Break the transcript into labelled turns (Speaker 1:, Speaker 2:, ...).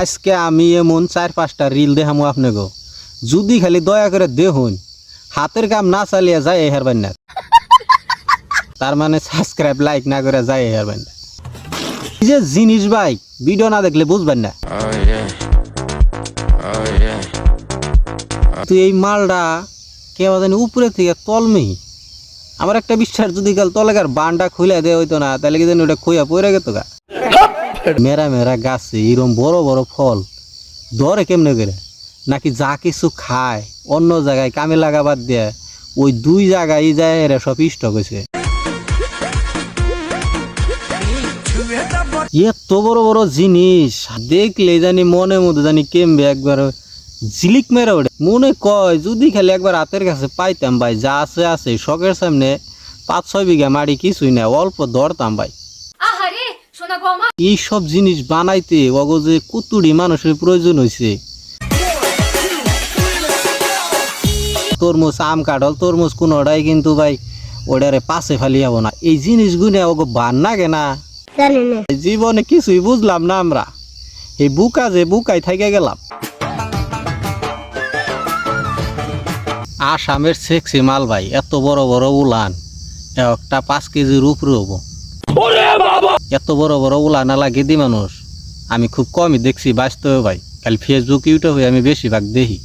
Speaker 1: আজকে আমি এমন চার পাঁচটা রিল দেখামো আপনাকে। যদি খালি দয়া করে দেখুন, হাতের কাম না চালিয়ে যায় এই হারবেন না। তার মানে সাবস্ক্রাইব লাইক না করে যায় এই হারবেন না। যে জিনিস ভাই ভিডিও না দেখলে বুঝবেন না. তুই এই মালটা কেউ জানি উপরে থেকে তলমি। আমার একটা বিশ্বাস, যদি কাল তলেকার বানটা খুলে দেওয়া হইতো না, তাহলে কি জানি ওটা খুঁয়া পড়ে গেত গা। মেরা মেরা গাছে এরম বড় বড় ফল। ধরে কেমনে করে? নাকি যা কিছু খায়, অন্য জায়গায় কামে লাগাবার দিয়ে, ওই দুই জায়গায় যায় এরা সব স্টক হয়েছে এত বড় বড় জিনিস, দেখলে জানি মনে মধ্যে জানি কেমবে একবার জিলিক মেরে ওঠে। মনে কয়, যদি খালি একবার হাতের কাছে পাইতাম ভাই, যা আছে আছে, শখের সামনে পাঁচ ছয় বিঘা মাটি কিছুই না অল্প ধরতাম ভাই
Speaker 2: আহারে শোনা গো আমার
Speaker 1: এই সব জিনিস বানাইতে অগো যে কুতুড়ি মানুষের প্রয়োজন হয়েছে তরমুজ আম কাঠল তরমুজ কোনোটাই কিন্তু ভাই ওটারে পাশে ফালি যাব না। এই জিনিসগুলো ওগো বান লাগে না। জীবনে কিছুই বুঝলাম না আমরা। এই বুকা যে বুকাই থেকে গেলাম। আসামের সেক্সি মাল ভাই এত বড় বড় উলান। একটা পাঁচ কেজির উপরে হব। এত বড় বড় উলানা লাগে দি মানুষ। আমি খুব কমই দেখছি বাস্তবে ভাই। খালি ফেসবুক ইউটিউবে আমি বেশিরভাগ দেখি।